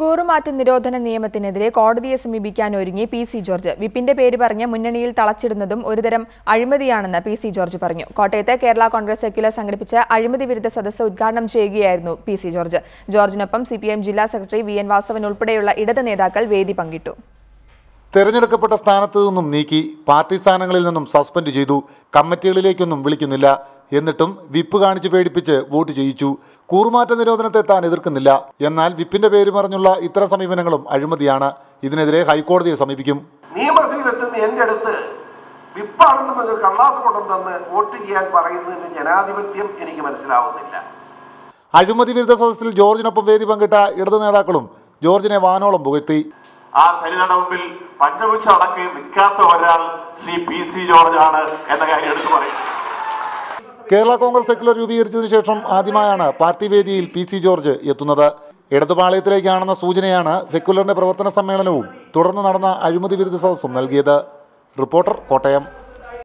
കൂറുമാറ്റ നിരോധന നിയമത്തിനെതിരെ കോടതിയെ സമീപിക്കാൻ ഒരുങ്ങി പി സി ജോർജ്. വിപ്പിന്റെ പേര് പറഞ്ഞ് മുന്നണിയിൽ തളച്ചിടുന്നതും ഒരുതരം അഴിമതിയാണെന്ന് പി സി ജോർജ് പറഞ്ഞു. കോട്ടയത്ത് കേരള കോൺഗ്രസ് സെക്യുലർ സംഘടിപ്പിച്ച അഴിമതി വിരുദ്ധ സദസ്സ് ഉദ്ഘാടനം ചെയ്യുകയായിരുന്നു പി സി ജോർജ്. ജോർജിനൊപ്പം സി ജില്ലാ സെക്രട്ടറി വി എൻ വാസവൻ ഉൾപ്പെടെയുള്ള ഇടത് നേതാക്കൾ വേദി പങ്കിട്ടു. തെരഞ്ഞെടുക്കപ്പെട്ട സ്ഥാനത്തു നിന്നും നീക്കി പാർട്ടി സ്ഥാനങ്ങളിൽ നിന്നും സസ്പെൻഡ് ചെയ്തു. കമ്മിറ്റികളിലേക്കൊന്നും വിളിക്കുന്നില്ല. എന്നിട്ടും വിപ്പ് കാണിച്ച് പേടിപ്പിച്ച് വോട്ട് ചെയ്യിച്ചു. കൂറുമാറ്റ നിരോധനത്തെ താൻ എതിർക്കുന്നില്ല. എന്നാൽ വിപ്പിന്റെ പേര് പറഞ്ഞുള്ള ഇത്തരം സമീപനങ്ങളും അഴിമതിയാണ്. ഇതിനെതിരെ ഹൈക്കോടതിയെ സമീപിക്കും. എന്റെ അടുത്ത് വിപ്പാണെന്ന് കള്ളാസ് വോട്ട് ചെയ്യാൻ ജനാധിപത്യം എനിക്ക് മനസ്സിലാവുന്നില്ല. അഴിമതി വിരുദ്ധ സദസ്സിൽ ജോർജിനൊപ്പം വേദി പങ്കിട്ട ഇടതു നേതാക്കളും ജോർജിനെ വാനോളം പുകഴ്ത്തി. ആ മുമ്പിൽ പഞ്ചമുച്ച അടക്കി നിൽക്കാത്ത ഒരാൾ ശ്രീ പി സി ജോർജ് ആണ് എന്ന കാര്യം എടുത്തു പറയും കേരള കോൺഗ്രസ് സെക്യുലർ രൂപീകരിച്ചതിനു ശേഷം ആദ്യമായാണ് പാർട്ടി വേദിയിൽ പി സി ജോർജ് എത്തുന്നത്. ഇടതുപാളയത്തിലേക്കാണെന്ന സൂചനയാണ് സെക്യുലറിന്റെ പ്രവർത്തന സമ്മേളനവും തുടർന്ന് നടന്ന അഴിമതി വിരുദ്ധ സദസ്സും നൽകിയത്. റിപ്പോർട്ടർ കോട്ടയം.